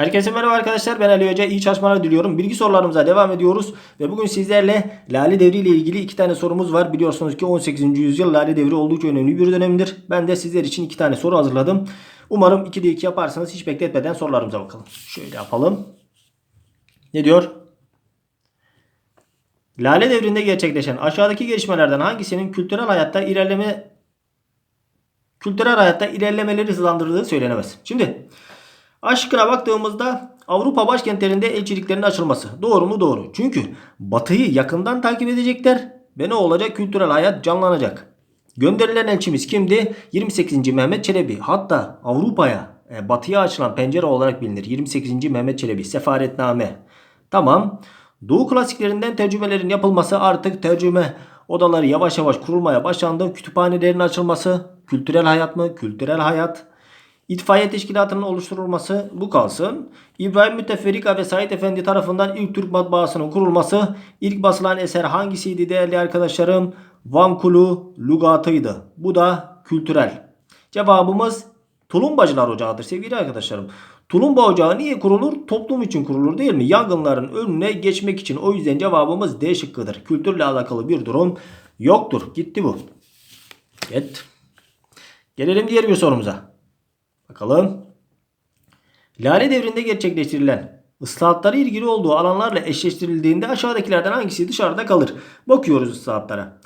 Herkese merhaba arkadaşlar. Ben Ali Hoca. İyi çalışmalar diliyorum. Bilgi sorularımıza devam ediyoruz. Ve bugün sizlerle Lale Devri ile ilgili iki tane sorumuz var. Biliyorsunuz ki 18. yüzyıl Lale Devri oldukça önemli bir dönemdir. Ben de sizler için iki tane soru hazırladım. Umarım 2'de 2 yaparsanız hiç bekletmeden sorularımıza bakalım. Şöyle yapalım. Ne diyor? Lale Devri'nde gerçekleşen aşağıdaki gelişmelerden hangisinin kültürel hayatta ilerleme kültürel hayatta ilerlemeleri hızlandırdığı söylenemez. Şimdi Aşkına baktığımızda Avrupa başkentlerinde elçiliklerin açılması. Doğru mu? Doğru. Çünkü batıyı yakından takip edecekler ve ne olacak? Kültürel hayat canlanacak. Gönderilen elçimiz kimdi? 28. Mehmet Çelebi. Hatta Avrupa'ya, e, batıya açılan pencere olarak bilinir. 28. Mehmet Çelebi. Sefaretname. Tamam. Doğu klasiklerinden tercümelerin yapılması artık tercüme odaları yavaş yavaş kurulmaya başlandı. Kütüphanelerin açılması. Kültürel hayat mı? Kültürel hayat. İtfaiye teşkilatının oluşturulması bu kalsın. İbrahim Müteferrika ve Said Efendi tarafından ilk Türk matbaasının kurulması. İlk basılan eser hangisiydi değerli arkadaşlarım? Vankulu Lugatıydı. Bu da kültürel. Cevabımız Tulumbacılar Ocağı'dır sevgili arkadaşlarım. Tulumba Ocağı niye kurulur? Toplum için kurulur değil mi? Yangınların önüne geçmek için. O yüzden cevabımız D şıkkıdır. Kültürle alakalı bir durum yoktur. Gitti bu. Evet. Gelelim diğer bir sorumuza. Bakalım. Lale devrinde gerçekleştirilen ıslahatları ilgili olduğu alanlarla eşleştirildiğinde aşağıdakilerden hangisi dışarıda kalır? Bakıyoruz ıslahatlara.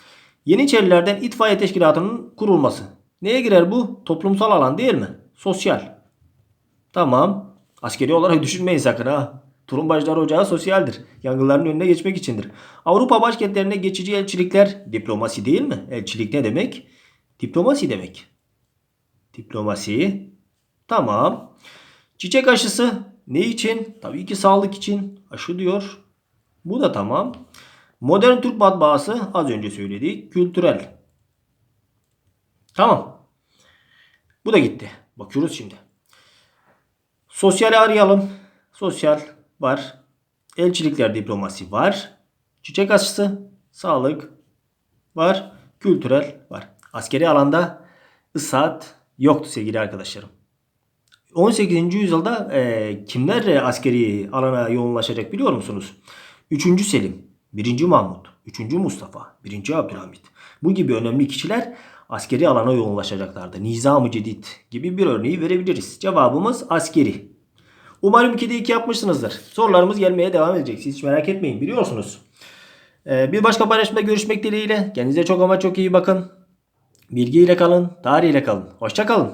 Yeniçerilerden itfaiye teşkilatının kurulması. Neye girer bu? Toplumsal alan değil mi? Sosyal. Tamam. Askeri olarak düşünmeyin sakın ha. Turumbacılar Ocağı sosyaldir. Yangınların önüne geçmek içindir. Avrupa başkentlerine geçici elçilikler diplomasi değil mi? Elçilik ne demek? Diplomasi demek. Diplomasi. Tamam. Çiçek aşısı ne için? Tabii ki sağlık için. Aşı diyor. Bu da tamam. Modern Türk matbaası az önce söyledik. Kültürel. Tamam. Bu da gitti. Bakıyoruz şimdi. Sosyali arayalım. Sosyal var. Elçilikler diplomasi var. Çiçek aşısı, sağlık var. Kültürel var. Askeri alanda ıslahat yoktu sevgili arkadaşlarım. 18. yüzyılda e, kimler askeri alana yoğunlaşacak biliyor musunuz? 3. Selim, 1. Mahmut, 3. Mustafa, 1. Abdülhamit. Bu gibi önemli kişiler askeri alana yoğunlaşacaklardı. Nizam-ı Cedid gibi bir örneği verebiliriz. Cevabımız askeri. Umarım 2'de 2 yapmışsınızdır. Sorularımız gelmeye devam edecek. Siz hiç merak etmeyin biliyorsunuz. E, bir başka paylaşımda görüşmek dileğiyle. Kendinize çok ama çok iyi bakın. Bilgiyle kalın, tarihiyle kalın. Hoşça kalın.